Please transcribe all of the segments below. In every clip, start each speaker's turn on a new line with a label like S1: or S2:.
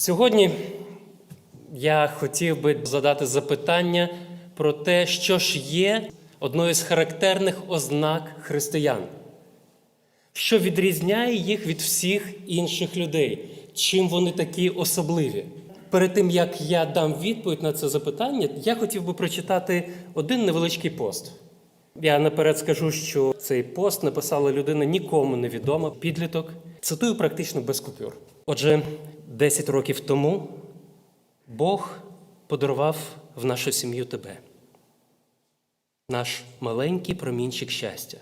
S1: Сьогодні я хотів би задати запитання про те, що ж є одною з характерних ознак християн, що відрізняє їх від всіх інших людей, чим вони такі особливі. Перед тим як я дам відповідь на це запитання, я хотів би прочитати один невеличкий пост. Я наперед скажу, що цей пост написала людина нікому невідома, підліток. Цитую практично без купюр. Отже, 10 років тому Бог подарував в нашу сім'ю тебе, наш маленький промінчик щастя.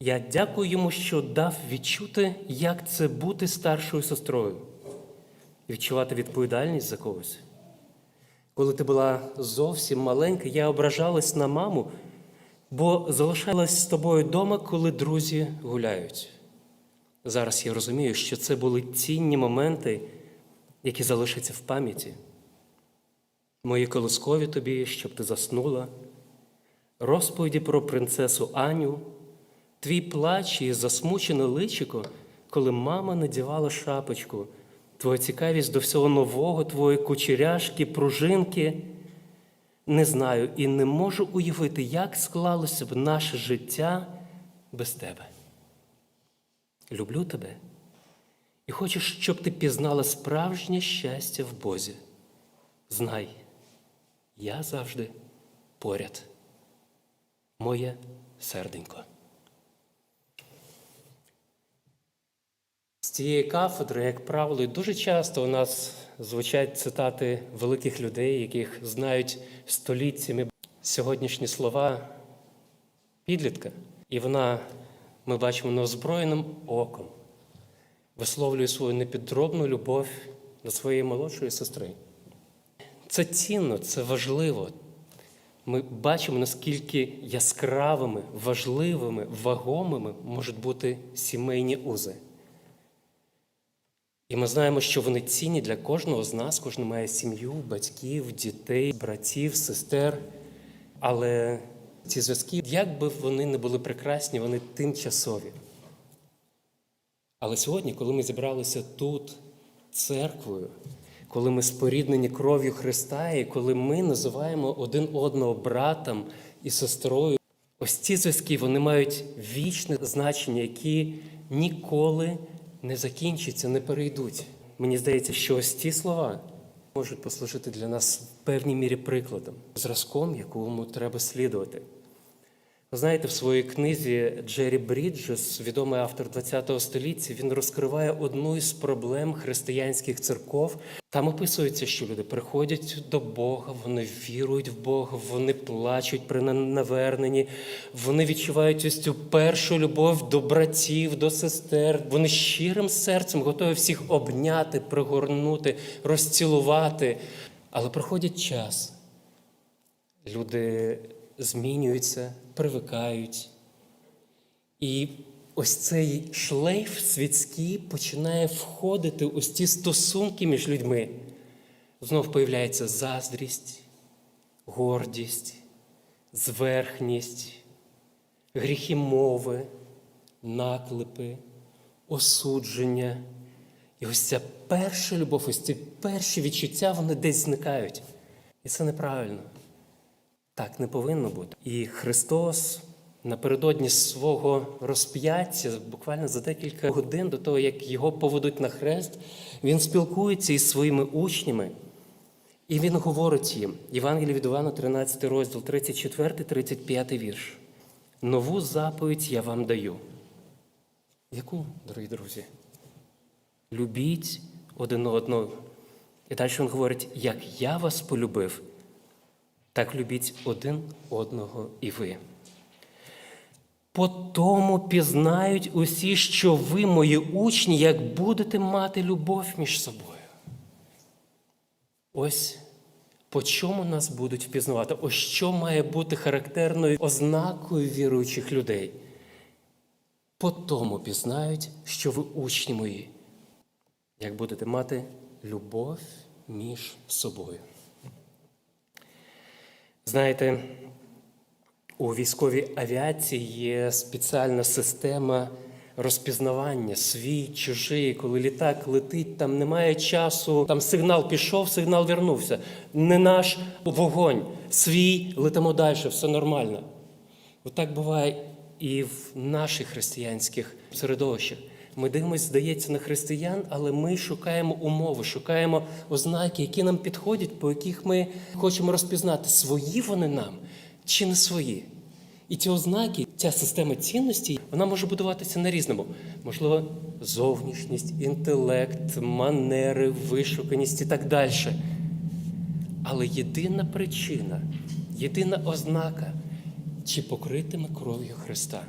S1: Я дякую йому, що дав відчути, як це бути старшою сестрою, відчувати відповідальність за когось. Коли ти була зовсім маленька, я ображалась на маму, бо залишалась з тобою вдома, коли друзі гуляють. Зараз я розумію, що це були цінні моменти, які залишаться в пам'яті. Мої колискові тобі, щоб ти заснула, розповіді про принцесу Аню, твій плач і засмучене личико, коли мама надівала шапочку, твоя цікавість до всього нового, твої кучеряшки, пружинки. Не знаю і не можу уявити, як склалося б наше життя без тебе. Люблю тебе і хочу, щоб ти пізнала справжнє щастя в Бозі. Знай, я завжди поряд. Моє серденько. З цієї кафедри, як правило, дуже часто у нас звучать цитати великих людей, яких знають століттями сьогоднішні слова підлітка, і вона, ми бачимо, неозброєним оком висловлює свою непідробну любов до своєї молодшої сестри. Це цінно, це важливо. Ми бачимо, наскільки яскравими, важливими, вагомими можуть бути сімейні узи. І ми знаємо, що вони цінні для кожного з нас, кожен має сім'ю, батьків, дітей, братів, сестер. Але ці зв'язки, як би вони не були прекрасні, вони тимчасові. Але сьогодні, коли ми зібралися тут, церквою, коли ми споріднені кров'ю Христа, і коли ми називаємо один одного братом і сестрою, ось ці зв'язки вони мають вічне значення, які ніколи не закінчаться, не перейдуть. Мені здається, що ось ці слова можуть послужити для нас в певній мірі прикладом, зразком, якому треба слідувати. Знаєте, в своїй книзі Джері Бріджес, відомий автор ХХ століття, він розкриває одну із проблем християнських церков. Там описується, що люди приходять до Бога, вони вірують в Бога, вони плачуть при наверненні, вони відчувають ось цю першу любов до братів, до сестер. Вони щирим серцем готові всіх обняти, пригорнути, розцілувати. Але проходить час. Люди змінюються, привикають. І ось цей шлейф світський починає входити ось ці стосунки між людьми. Знов появляється заздрість, гордість, зверхність, гріхи мови, наклепи, осудження. І ось ця перша любов, ось ці перші відчуття, вони десь зникають. І це неправильно. Так не повинно бути. І Христос напередодні свого розп'яття, буквально за декілька годин до того, як його поведуть на хрест, він спілкується із своїми учнями, і він говорить їм, Євангеліє від Івана, 13 розділ, 34, 35 вірш. Нову заповідь я вам даю. Яку, дорогі друзі? Любіть один одного. І далі він говорить, як я вас полюбив. Так любіть один одного і ви. По тому пізнають усі, що ви, мої учні, як будете мати любов між собою. Ось по чому нас будуть впізнавати? Ось що має бути характерною ознакою віруючих людей. По тому пізнають, що ви учні мої, як будете мати любов між собою. Знаєте, у військовій авіації є спеціальна система розпізнавання, свій, чужий, коли літак летить, там немає часу, там сигнал пішов, сигнал вернувся. Не наш вогонь, свій, летимо далі, все нормально. Отак буває і в наших християнських середовищах. Ми дивимося, здається, на християн, але ми шукаємо умови, шукаємо ознаки, які нам підходять, по яких ми хочемо розпізнати, свої вони нам чи не свої. І ці ознаки, ця система цінностей, вона може будуватися на різному. Можливо, зовнішність, інтелект, манери, вишуканість і так далі. Але єдина причина, єдина ознака, чи покритими кров'ю Христа,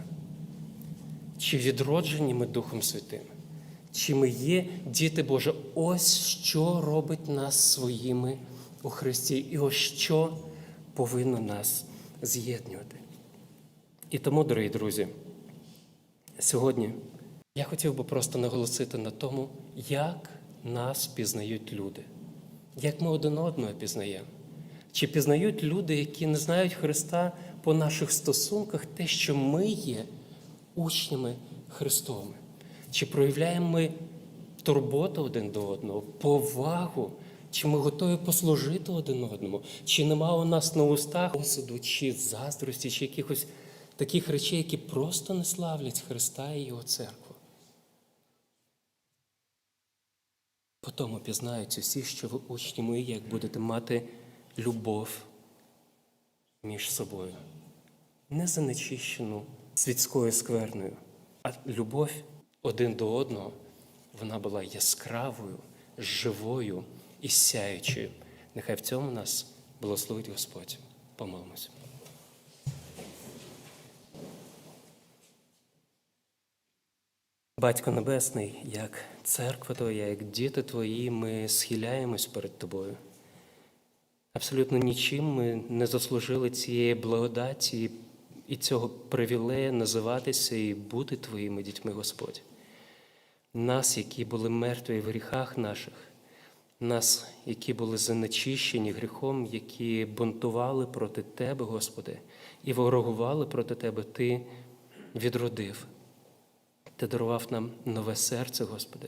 S1: чи відроджені ми Духом Святим, чи ми є діти Божі. Ось що робить нас своїми у Христі, і ось що повинно нас з'єднувати. І тому, дорогі друзі, сьогодні я хотів би просто наголосити на тому, як нас пізнають люди, як ми один одного пізнаємо. Чи пізнають люди, які не знають Христа по наших стосунках, те, що ми є учнями Христовими? Чи проявляємо ми турботу один до одного, повагу? Чи ми готові послужити один одному? Чи нема у нас на устах осуду, чи заздрості, чи якихось таких речей, які просто не славлять Христа і Його церкву? По тому пізнають усі, що ви учні мої, як будете мати любов між собою, не занечищену світською скверною, а любов один до одного, вона була яскравою, живою і сяючою. Нехай в цьому нас благословить Господь. Помолимось. Батько Небесний, як церква Твоя, як діти Твої, ми схиляємось перед Тобою. Абсолютно нічим ми не заслужили цієї благодаті і цього привілея називатися і бути Твоїми дітьми, Господь. Нас, які були мертві в гріхах наших, нас, які були занечищені гріхом, які бунтували проти Тебе, Господи, і ворогували проти Тебе, Ти відродив. Ти дарував нам нове серце, Господи.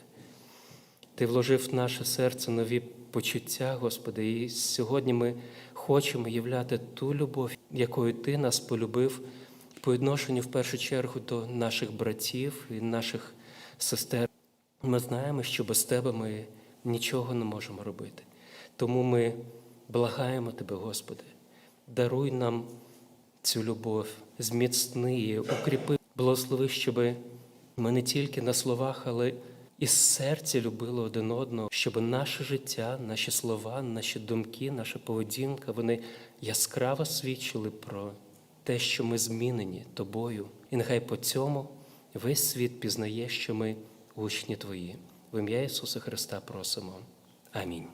S1: Ти вложив в наше серце нові почуття, Господи, і сьогодні ми хочемо являти ту любов, якою Ти нас полюбив по відношенню в першу чергу до наших братів і наших сестер. Ми знаємо, що без Тебе ми нічого не можемо робити. Тому ми благаємо Тебе, Господи, даруй нам цю любов, зміцни її, укріпи, благослови, щоби ми не тільки на словах, але і з серця любили один одного, щоб наше життя, наші слова, наші думки, наша поведінка, вони яскраво свідчили про те, що ми змінені тобою. І нехай по цьому весь світ пізнає, що ми учні Твої. В ім'я Ісуса Христа просимо. Амінь.